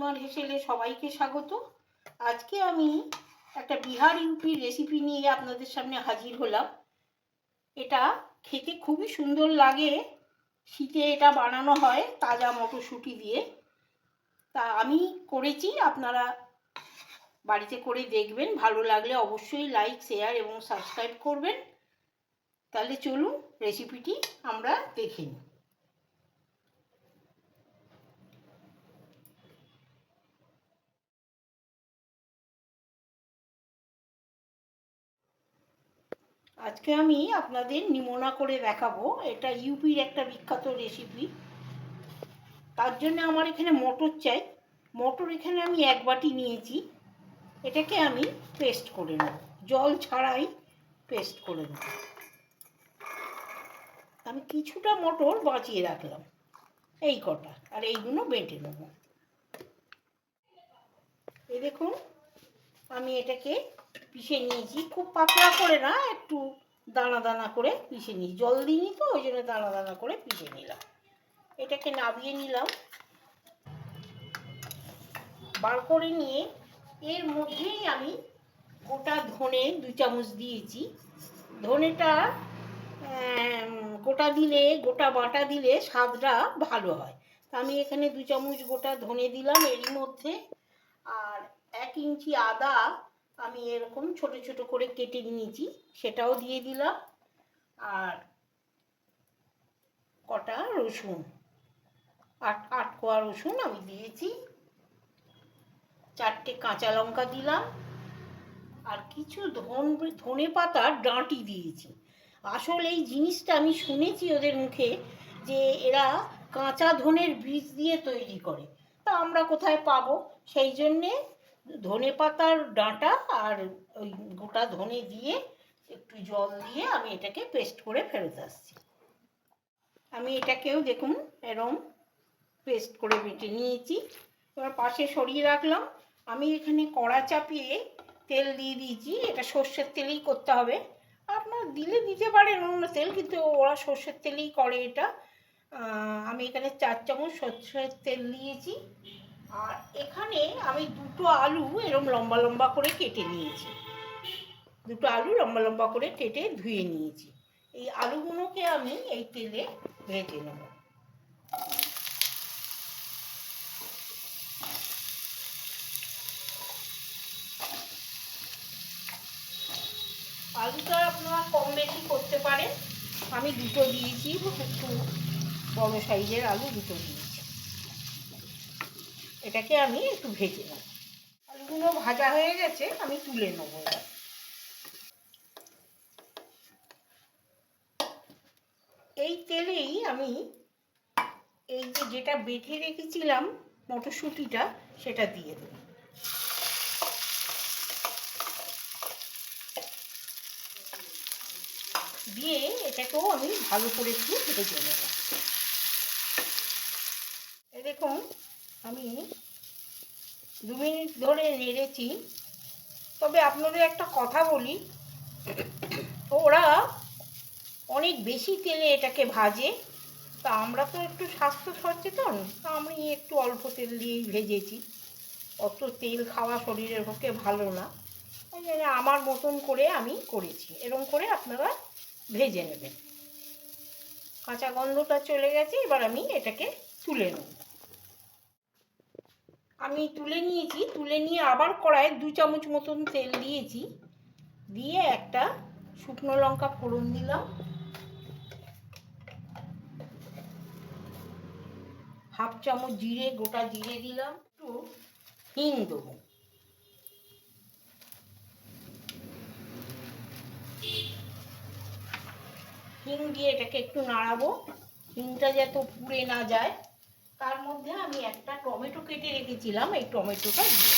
পিসিমার হেসেলে সবাইকে স্বাগত। আজকে আমি একটা বিহার ইউপির রেসিপি নিয়ে আপনাদের সামনে হাজির হলাম। এটা খেতে খুবই সুন্দর লাগে। শীতে এটা বানানো হয় তাজা মটরশুঁটি দিয়ে। তা আমি করেছি, আপনারা বাড়িতে করে দেখবেন। ভালো লাগলে অবশ্যই লাইক শেয়ার এবং সাবস্ক্রাইব করবেন। তাহলে চলুন রেসিপিটি আমরা দেখে নিই। আজকে আমি আপনাদের নিমোনা করে দেখাবো। এটা ইউপির একটা বিখ্যাত রেসিপি তার জন্য আমার এখানে মটর চাই। মটর এখানে আমি এক বাটি নিয়েছি। এটাকে আমি পেস্ট করে নেব। জল ছাড়াই পেস্ট করে নেব। আমি কিছুটা মটর বাঁচিয়ে রাখলাম। এই কটা। আর এইগুলো বেটে নেব। এই দেখুন, আমি এটাকে পিষে নিয়েছি। খুব পাতলা করে না, একটু দানা দানা করে পিষে নিই জল দিইনি তো, ওই জন্য দানা দানা করে পিষে নিলাম। এটাকে নাবিয়ে নিলাম। বার করে নিয়ে এর মধ্যেই আমি গোটা ধনে দু চামচ দিয়েছি। ধনেটা গোটা দিলে, গোটা বাটা দিলে স্বাদটা ভালো হয়। তা আমি এখানে দু চামচ গোটা ধনে দিলাম এরই মধ্যে। আর এক ইঞ্চি আদা আমি এরকম ছোট ছোট করে কেটে নিয়েছি, সেটাও দিয়ে দিলাম। আর কটা রসুন, আট আট কোয়া রসুন আমি দিয়েছি। চারটে কাঁচা লঙ্কা দিলাম। আর কিছু ধন, ধনে পাতার ডাঁটি দিয়েছি। আসলে এই জিনিসটা আমি শুনেছি ওদের মুখে যে এরা কাঁচা ধনের বীজ দিয়ে তৈরি করে। তা আমরা কোথায় পাবো? সেই জন্যে ধনে পাতার ডাঁটা আর ওই গোটা ধনে দিয়ে একটু জল দিয়ে আমি এটাকে পেস্ট করে ফেরত আসছি। আমি এটাকেও দেখুন এরম পেস্ট করে বেটে নিয়েছি। এবার পাশে সরিয়ে রাখলাম। আমি এখানে কড়া চাপিয়ে তেল দিয়ে দিয়েছি। এটা সর্ষের তেলেই করতে হবে। আপনার দিলে দিতে পারেন, অন্য তেল, কিন্তু ওরা সর্ষের তেলেই করে এটা। আমি এখানে চার চামচ সর্ষের তেল দিয়েছি। আর এখানে আমি দুটো আলু এরম লম্বা লম্বা করে কেটে নিয়েছি। দুটো আলু লম্বা লম্বা করে কেটে ধুয়ে নিয়েছি। এই আলুগুলোকে আমি এই তেলে ভেজে নেব। আলুটা আপনারা কম বেশি করতে পারেন। আমি দুটো দিয়েছি, একটু বড় সাইজের আলু দুটো দিয়েছি। এটাকে আমি একটু ভেজে নেব। আলুগুলো ভাজা হয়ে গেছে, আমি তুলে নেব এই তেলেই আমি এই যে যেটা বেটে রেখেছিলাম মটরশুঁটিটা, সেটা দিয়ে দেবো। দিয়ে এটাকেও আমি ভালো করে একটু ভেজে নেব। দেখুন আমি দু মিনিট ধরে নেড়েছি। তবে আপনাদের একটা কথা বলি। ওরা অনেক বেশি তেলে এটাকে ভাজে। তা আমরা তো একটু স্বাস্থ্য সচেতন। তা আমি একটু অল্প তেল দিয়েই ভেজেছি। অত তেল খাওয়া শরীরের পক্ষে ভালো না। জন্য আমার মতন করে আমি করেছি। এরকম করে আপনারা ভেজে নেবেন। কাঁচা গন্ধটা চলে গেছে। এবার আমি এটাকে তুলে নেব। আমি তুলে নিয়েছি, তুলে নিয়ে আবার কড়ায় দু চামচ মতন তেল দিয়েছি। দিয়ে একটা শুকনো লঙ্কা ফোড়ন দিলাম। হাফ চামচ জিরে, গোটা জিরে দিলাম। একটু হিং দেবো। হিং দিয়ে এটাকে একটু নাড়াবো। হিংটা যাতে পুড়ে না যায়। তার মধ্যে আমি একটা টমেটো কেটে রেখেছিলাম, এই টমেটোটা দিয়ে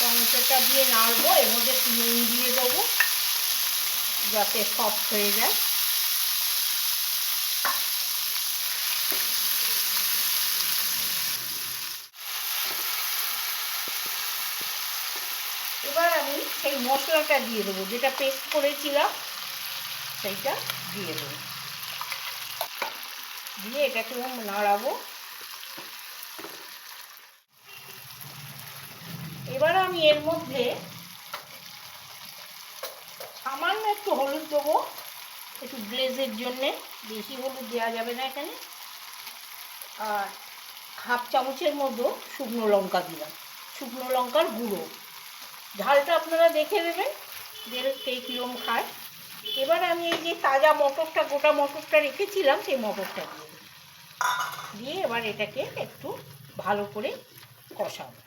টমেটোটা দিয়ে নাড়বো, এর মধ্যে নুন দিয়ে দেবো, যাতে সফট হয়ে যায় এবার আমি সেই মশলাটা দিয়ে দেবো, যেটা পেস্ট করেছিলাম, সেইটা দিয়ে দেবো। দিয়ে এটাকে নাড়াবো। এবার আমি এর মধ্যে সামান্য একটু হলুদ দেবো। একটু গ্লেজের জন্যে, বেশি হলুদ দেওয়া যাবে না এখানে। আর হাফ চামচের মতো শুকনো লঙ্কা দিলাম। শুকনো লঙ্কার গুঁড়ো। ঝালটা আপনারা দেখে দেবেন যে কে কীরকম খায় এবার আমি এই যে তাজা মটরটা, গোটা মটরটা রেখেছিলাম, সেই মটরটা দিয়ে দিয়ে এবার এটাকে একটু ভালো করে কষাবো।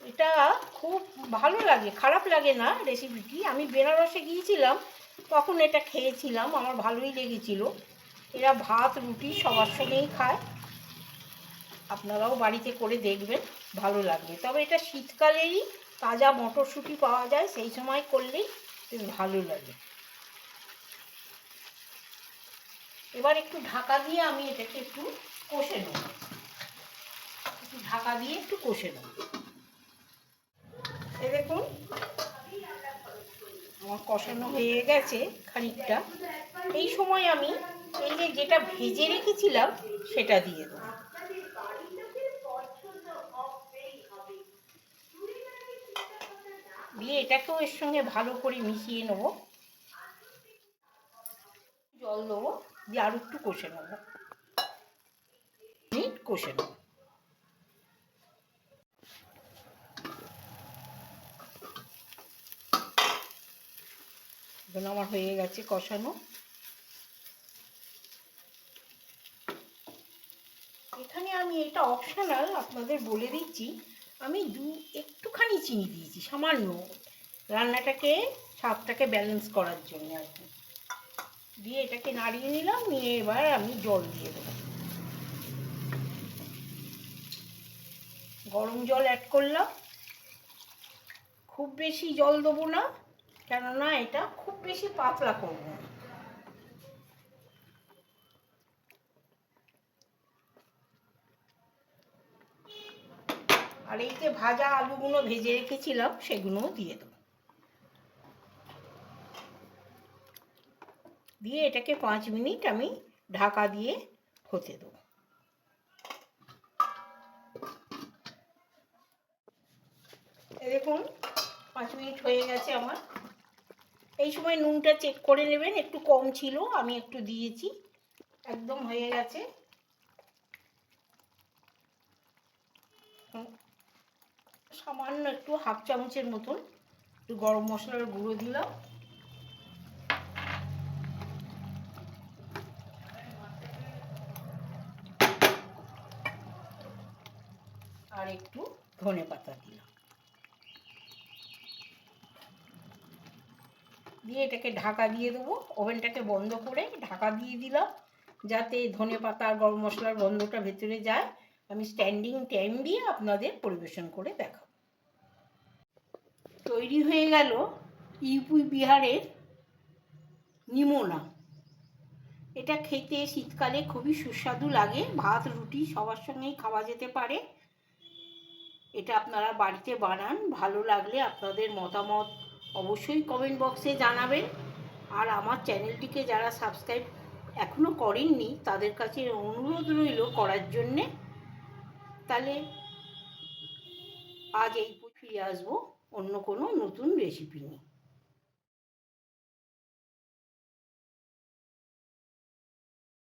এটা খুব ভালো লাগে, খারাপ লাগে না রেসিপিটি আমি বেনারসে গিয়েছিলাম, তখন এটা খেয়েছিলাম, আমার ভালোই লেগেছিল। এরা ভাত, রুটি সবার সঙ্গেই খায়। আপনারাও বাড়িতে করে দেখবেন, ভালো লাগবে। তবে এটা শীতকালেরই তাজা মটরশুঁটি পাওয়া যায়, সেই সময় করলেই বেশ ভালো লাগে। এবার একটু ঢাকা দিয়ে আমি এটাকে একটু কষে নেব। একটু ঢাকা দিয়ে একটু কষে নেব। এ দেখুন, আমার কষানো হয়ে গেছে খানিকটা। এই সময় আমি এই যে যেটা ভেজে রেখেছিলাম, সেটা দিয়ে দেবো। দিয়ে এটাকেও এর সঙ্গে ভালো করে মিশিয়ে নেব। জল দেবো, দিয়ে আরও একটু কষে নেব। মিনিট কষে নেব। আমার হয়ে গেছে কষানো। এখানে আমি এটা অপশনাল আপনাদের বলে দিচ্ছি। আমি দু একটুখানি চিনি দিয়েছি, সামান্য। রান্নাটাকে, স্বাদটাকে ব্যালেন্স করার জন্য আর কি। দিয়ে এটাকে নাড়িয়ে নিলাম, নিয়ে এবার আমি জল দিয়ে দেবো। গরম জল অ্যাড করলাম। খুব বেশি জল দেবো না, কেননা এটা খুব বেশি পাতলা করব না। আর এই যে ভাজা আলুগুলো ভেজে রেখেছিলাম, সেগুলোও দিয়ে দেবো। দিয়ে এটাকে পাঁচ মিনিট আমি ঢাকা দিয়ে হতে দেবো। দেখুন, পাঁচ মিনিট হয়ে গেছে আমার। এই সময় নুনটা চেক করে নেবেন, একটু কম ছিল, আমি একটু দিয়েছি। একদম হয়ে গেছে। সামান্য একটু হাফ চামচের মতন একটু গরম মশলার গুঁড়ো দিলাম। আর একটু ধনে পাতা দিলাম। দিয়ে এটাকে ঢাকা দিয়ে দেবো। ওভেনটাকে বন্ধ করে ঢাকা দিয়ে দিলাম, যাতে ধনে পাতা আর গরম মশলার গন্ধটা ভেতরে যায়। আমি স্ট্যান্ডিং টাইম দিয়ে আপনাদের পরিবেশন করে দেখাবো। তৈরি হয়ে গেল ইউপি বিহারের নিমোনা। এটা খেতে শীতকালে খুবই সুস্বাদু লাগে, ভাত, রুটি সবার সঙ্গেই খাওয়া যেতে পারে। এটা আপনারা বাড়িতে বানান, ভালো লাগলে আপনাদের মতামত অবশ্যই কমেন্ট বক্সে জানাবেন। আর আমার চ্যানেলটিকে যারা সাবস্ক্রাইব এখনও করেননি, তাদের কাছে অনুরোধ রইল করার জন্যে। তাহলে আজ এই ফিরে আসব। অন্য কোনো নতুন রেসিপি নিয়ে